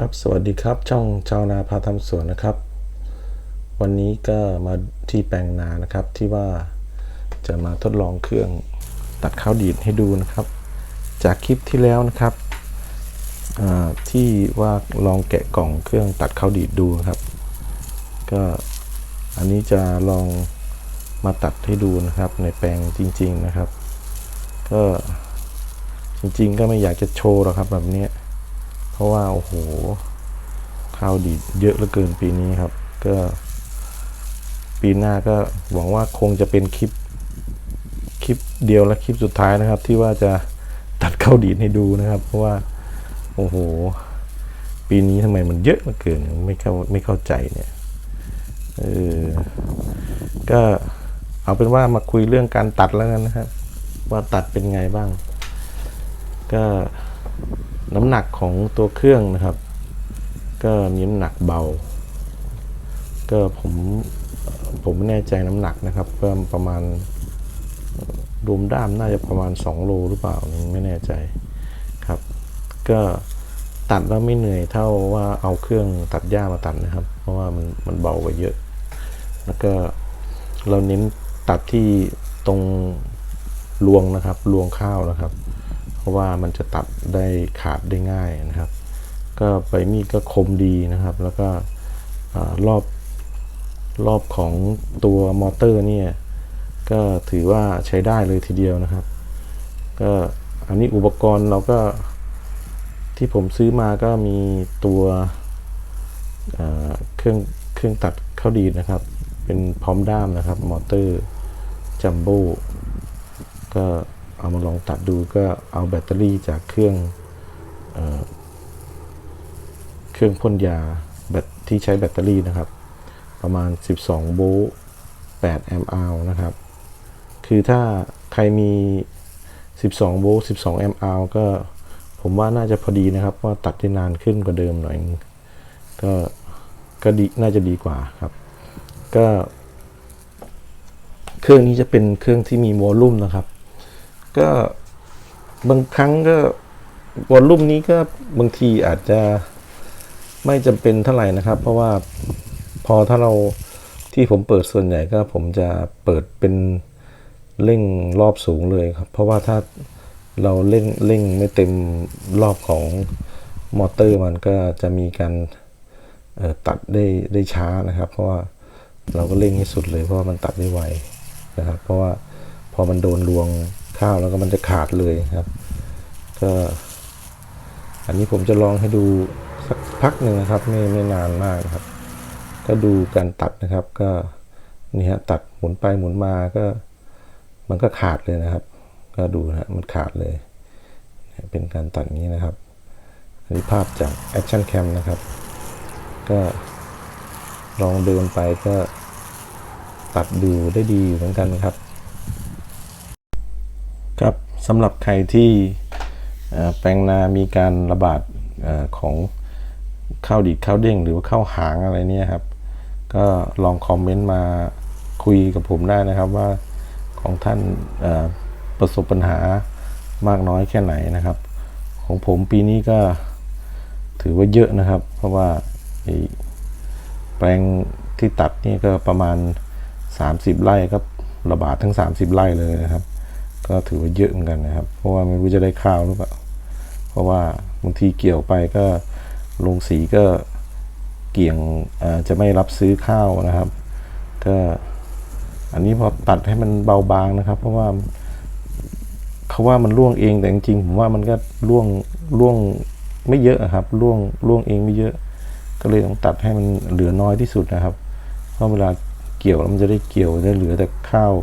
ครับสวัสดีครับช่องชาวนาพาทำสวนนะครับ วันนี้ก็มาที่แปลงนานะครับที่ว่าจะมาทดลองเครื่องตัดข้าวดีดให้ดูนะครับ จากคลิปที่แล้วนะครับที่ว่าลองแกะกล่องเครื่องตัดข้าวดีดดูครับ ก็อันนี้จะลองมาตัดให้ดูนะครับ ในแปลงจริง ๆนะครับ ก็จริง ๆ ก็ไม่อยากจะโชว์หรอกครับแบบนี้ เพราะว่าโอ้โหข้าวดีดเยอะเหลือเกินปีนี้ครับ ก็ปีหน้าก็หวังว่าคงจะเป็นคลิปคลิปเดียวและคลิปสุดท้ายนะครับ ที่ว่าจะตัดข้าวดีดให้ดูนะครับ เพราะว่าโอ้โห ปีนี้ทำไมมันเยอะเหลือเกินไม่เข้าไม่เข้าใจเนี่ยเออก็เอาเป็นว่ามาคุยเรื่องการตัดแล้วกันนะครับ ว่าตัดเป็นไงบ้าง ก็ น้ำหนักของตัวเครื่องนะครับ ก็มีน้ำหนักเบา ก็ผมผมไม่แน่ใจน้ำหนักนะครับก็ประมาณรวมด้ามน่าจะประมาณ 2 โลหรือเปล่าไม่แน่ใจครับ ก็ตัดแล้วไม่เหนื่อยเท่าว่าเอาเครื่องตัดหญ้ามาตัดนะครับ เพราะว่ามันมันเบากว่าเยอะ แล้วก็เราเน้นตัดที่ตรงรวงนะครับรวงข้าวนะครับ ราะว่ามันจะตัดได้ขาดได้ง่ายนะครับ ก็ใบมีดก็คมดีนะครับ แล้วก็รอบรอบของตัวมอเตอร์เนี่ยก็ถือว่าใช้ได้เลยทีเดียวนะครับ ก็อันนี้อุปกรณ์เราก็ที่ผมซื้อมาก็มีตัวเครื่องเครื่องตัดข้าวดีนะครับ เป็นพร้อมด้ามนะครับ มอเตอร์จัมโบ้ก็ เอามาลองตัดดูก็เอาแบตเตอรี่จากเครื่องเออเครื่องพ่นยาแบตที่ใช้แบตเตอรี่นะครับ ประมาณ 12 โวลต์8แอมป์อาวนะครับ คือถ้าใครมี 12 โวลต์ 12 แอมป์อาวก็ผมว่าน่าจะพอดีนะครับว่าตัดได้นานขึ้นกว่าเดิมหน่อย ก็ก็ดีน่าจะดีกว่าครับ ก็ เครื่องนี้จะเป็นเครื่องที่มีวอลลุ่มนะครับ ก็บางครั้งก็วอลลุ่มนี้ก็บางทีอาจจะไม่จำเป็นเท่าไหร่นะครับ เพราะว่าพอถ้าเราที่ผมเปิดส่วนใหญ่ก็ผมจะเปิดเป็นเร่งรอบสูงเลยครับ เพราะว่าถ้าเราเร่งเร่งไม่เต็มรอบของมอเตอร์มันก็จะมีการตัดได้ได้ช้านะครับ เพราะว่าเราก็เร่งให้สุดเลยเพราะว่ามันตัดได้ไวนะครับ เพราะว่าพอมันโดนรวง ข้าวแล้วก็มันจะขาดเลยครับ ก็อันนี้ผมจะลองให้ดูสักพักหนึ่งนะครับ ไม่ไม่นานมากครับ ก็ดูการตัดนะครับ ก็นี่ฮะตัดหมุนไปหมุนมาก็ มันก็ขาดเลยนะครับ ก็ดูนะมันขาดเลย เป็นการตัดนี้นะครับอันนี้ภาพจาก Action Cam นะครับ ก็ลองเดินไปก็ตัดดูได้ดีอยู่เหมือนกันครับ ครับสำหรับใครที่แปลงนามีการระบาดอของข้าวดีดข้าวเด้งหรือว่าข้าวหางอะไรเนี่ยครับ ก็ลองคอมเมนต์มาคุยกับผมได้นะครับว่าของท่านประสบปัญหามากน้อยแค่ไหนนะครับ ของผมปีนี้ก็ถือว่าเยอะนะครับ เพราะว่าแปลงที่ตัดนี่ก็ประมาณ 30 ไร่ก็ระบาดทั้ง 30 ไร่เลยนะครับ ก็ถือว่าเยอะเหมือนกันนะครับ เพราะว่าไม่รู้จะได้ข้าวหรือเปล่า เพราะว่าบางทีเกี่ยวไปก็ลงสีก็เกี่ยงจะไม่รับซื้อข้าวนะครับ ก็อันนี้พอตัดให้มันเบาบางนะครับ เพราะว่าเขาว่ามันร่วงเองแต่จริงๆผมว่ามันก็ร่วงร่วงไม่เยอะครับร่วงร่วงเองไม่เยอะ ก็เลยต้องตัดให้มันเหลือน้อยที่สุดนะครับเพราะเวลาเกี่ยวแล้วมันจะได้เกี่ยวได้เหลือแต่ข้าว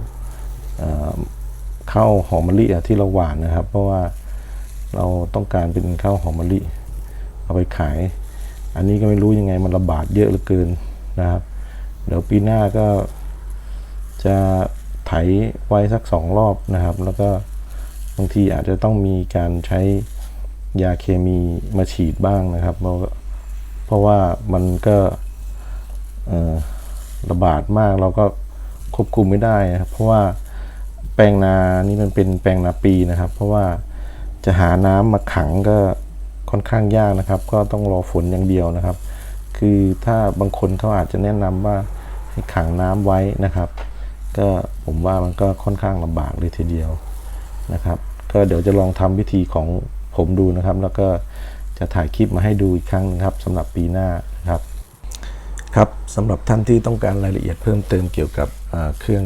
อ่อ ข้าวหอมมะลิอะที่เราหวานนะครับ เพราะว่าเราต้องการเป็นข้าวหอมมะลิเอาไปขาย อันนี้ก็ไม่รู้ยังไงมันระบาดเยอะเหลือเกินนะครับ เดี๋ยวปีหน้าก็จะไถไว้สักสองรอบนะครับ แล้วก็บางทีอาจจะต้องมีการใช้ยาเคมีมาฉีดบ้างนะครับ เพราะเพราะว่ามันก็ระบาดมากเราก็ควบคุมไม่ได้นะครับเพราะว่า แปลงนานี่มันเป็นแปลงนาปีนะครับ เพราะว่าจะหาน้ำมาขังก็ค่อนข้างยากนะครับ ก็ต้องรอฝนอย่างเดียวนะครับ คือถ้าบางคนเขาอาจจะแนะนำว่าให้ขังน้ำไว้นะครับ ก็ผมว่ามันก็ค่อนข้างลำบากเลยทีเดียวนะครับ ก็เดี๋ยวจะลองทำวิธีของผมดูนะครับ แล้วก็จะถ่ายคลิปมาให้ดูอีกครั้งนึงครับสำหรับปีหน้านะครับครับสำหรับท่านที่ต้องการรายละเอียดเพิ่มเติมเกี่ยวกับเครื่อง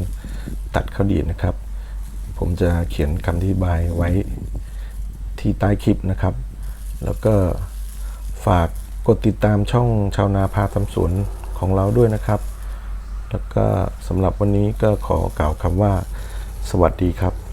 ตัดข้าวดีดนะครับ ผมจะเขียนคำอธิบายไว้ที่ใต้คลิปนะครับ แล้วก็ฝากกดติดตามช่องชาวนาพาทำสวนของเราด้วยนะครับ แล้วก็สำหรับวันนี้ก็ขอกล่าวคำว่า สวัสดีครับ